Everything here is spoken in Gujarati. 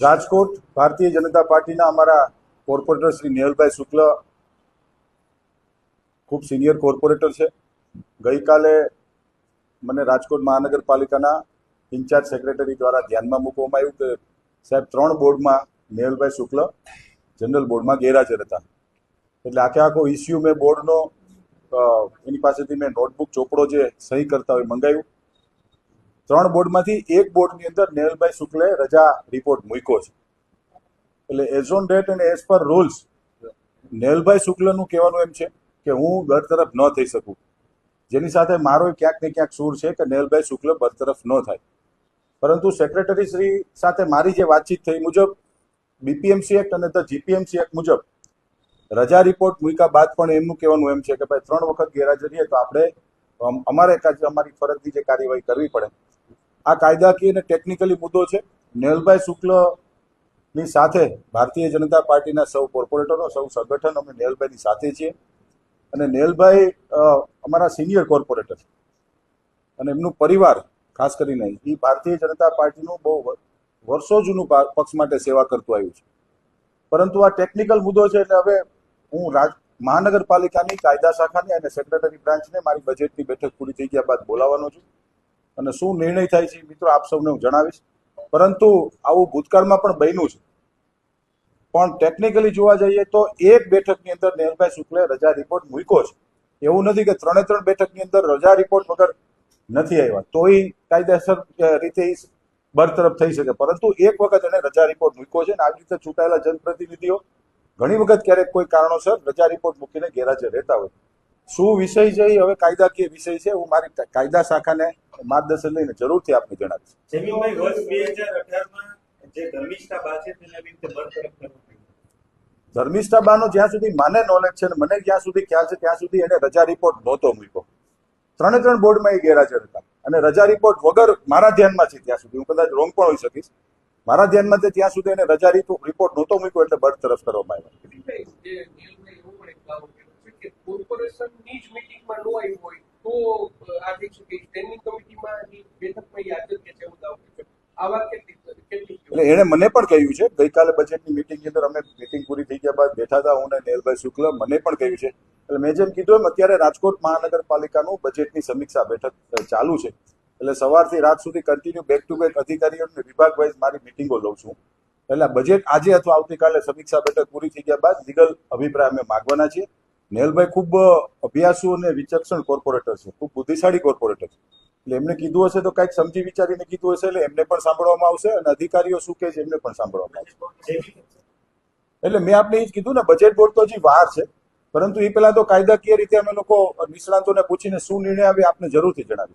રાજકોટ ભારતીય જનતા પાર્ટીના અમારા કોર્પોરેટર શ્રી નેહલભાઈ શુક્લ ખૂબ સિનિયર કોર્પોરેટર છે. ગઈકાલે મને રાજકોટ મહાનગરપાલિકાના ઇન્ચાર્જ સેક્રેટરી દ્વારા ધ્યાનમાં મૂકવામાં આવ્યું કે સાહેબ, ત્રણ બોર્ડમાં નેહલભાઈ શુક્લ જનરલ બોર્ડમાં ગેરહાજર હતા. એટલે આખે આખો ઇસ્યુ મેં બોર્ડનો એની પાસેથી મેં નોટબુક, ચોપડો જે સહી કરતા હોય મંગાવ્યું. ત્રણ બોર્ડમાંથી એક બોર્ડની અંદર નેહલભાઈ શુક્લે રજા રિપોર્ટ મૂક્યો છે. એટલે એઝ ઓન ડેટ અને એઝ પર રૂલ્સ નેહલભાઈ શુક્લનું કહેવાનું એમ છે કે હું બરતરફ ન થઈ શકું. જેની સાથે મારો ક્યાંક ને ક્યાંક સૂર છે કે નેહલભાઈ શુક્લ બરતરફ ન થાય. પરંતુ સેક્રેટરી શ્રી સાથે મારી જે વાતચીત થઈ મુજબ બીપીએમસી એક્ટ અને ધ જીપીએમસી એક્ટ મુજબ, રજા રિપોર્ટ મૂક્યા બાદ પણ એમનું કહેવાનું એમ છે કે ભાઈ, ત્રણ વખત ગેરહાજરીએ તો આપણે અમારે અમારી ફરજની જે કાર્યવાહી કરવી પડે. આ કાયદાકીય અને ટેકનિકલી મુદ્દો છે. નેહલભાઈ શુક્લની સાથે ભારતીય જનતા પાર્ટીના સૌ કોર્પોરેટરો, સૌ સંગઠન અમે નેહલભાઈની સાથે છીએ. અને નેહલભાઈ અમારા સિનિયર કોર્પોરેટર. અને એમનું પરિવાર, ખાસ કરીને એ ભારતીય જનતા પાર્ટીનું બહુ વર્ષો જૂનું પક્ષ માટે સેવા કરતું આવ્યું છે. પરંતુ આ ટેકનિકલ મુદ્દો છે એટલે હવે હું રાજ, મહાનગરપાલિકાની, કાયદા શાખાની અને સેક્રેટરી બ્રાન્ચને મારી બજેટની બેઠક પૂરી થઈ ગયા બાદ બોલાવવાનો છું. અને શું નિર્ણય થાય છે મિત્રો આપ સૌને હું જણાવીશ. પરંતુ આવું ભૂતકાળમાં પણ બન્યું છે. પણ ટેકનિકલી જોવા જઈએ તો એક બેઠકની અંદર નેહલભાઈ શુક્લે રજા રિપોર્ટ મૂક્યો છે. એવું નથી કે ત્રણે ત્રણ બેઠકની અંદર રજા રિપોર્ટ વગર નથી આવ્યા. તોય કાયદેસર રીતે બરતરફ થઈ શકે. પરંતુ એક વખત એને રજા રિપોર્ટ મૂક્યો છે અને આવી રીતે ચૂંટાયેલા જનપ્રતિનિધિઓ ઘણી વખત ક્યારેક કોઈ કારણોસર રજા રિપોર્ટ મૂકીને ગેરહાજર રહેતા હોય શું વિષય છે એ હવે કાયદાકીય વિષય છે હું મારી કાયદા શાખાને માર્ગદર્શન લઈને જરૂરથી આપને જણાવીશ. જમીનભાઈ વર્ષ બે હજાર અઢારમાં જે ધર્મિષ્ઠા બા છે તેને આવી બરતરફ કરવું ધર્મિષ્ઠા બાનો જ્યાં સુધી મને નોલેજ છે ને મને જ્યાં સુધી ખ્યાલ છે ત્યાં સુધી એને રજા રિપોર્ટ નહોતો મૂક્યો. ત્રણે ત્રણ બોર્ડમાં એ ગેરહાજર હતા. અને રજા રિપોર્ટ વગર મારા ધ્યાનમાં છે ત્યાં સુધી. હું કદાચ રોંગ પણ હોઈ શકીશ. મારા ધ્યાનમાં ત્યાં સુધી એને રજા રિપોર્ટ નહોતો મૂક્યો એટલે બરતરફ કરવામાં આવ્યો દિલીપભાઈ, જે નીલભાઈ એવું પણ એક દાવો કર્યો છે કે કોર્પોરેશનની જ મીટિંગમાં ન આવ્યું હોય તો આર્થિક કે સ્ટેન્ડિંગ કમિટીમાં બેઠકમાં હાજર કે છે એવું દાવો છે. આ કેટલી એટલે એણે મને પણ કહ્યું છે, ગઈકાલે બજેટની મિટિંગની અંદર અમે મિટિંગ પૂરી થઈ ગયા બાદ બેઠા હતા હું ને નેહલભાઈ શુક્લ, મને પણ કહ્યું છે. એટલે મેં જેમ કીધું એમ અત્યારે રાજકોટ મહાનગરપાલિકાનું બજેટની સમીક્ષા બેઠક ચાલુ છે. એટલે સવારથી રાત સુધી કન્ટિન્યુ બેક ટુ બેક અધિકારીઓ અને વિભાગ વાઇઝ મારી મિટિંગો લઉં છું. એટલે બજેટ આજે અથવા આવતીકાલે સમીક્ષા બેઠક પૂરી થઈ ગયા બાદ લીગલ અભિપ્રાય અમે માગવાના છીએ. નેહલભાઈ ખૂબ અભ્યાસુ અને વિચક્ષણ કોર્પોરેટર છે. ખૂબ બુદ્ધિશાળી કોર્પોરેટર છે. એટલે એમને કીધું હશે તો કાંઈક સમજી વિચારીને કીધું હશે એટલે એમને પણ સાંભળવામાં આવશે અને અધિકારીઓ શું કહે છે એમને પણ સાંભળવામાં આવશે. એટલે મેં આપને એ જ કીધું ને બજેટ બોર્ડ તો હજી વાર છે, પરંતુ એ પહેલા તો કાયદાકીય રીતે અમે લોકો નિષ્ણાંતોને પૂછીને શું નિર્ણય આવે આપને જરૂરથી જણાવીશ.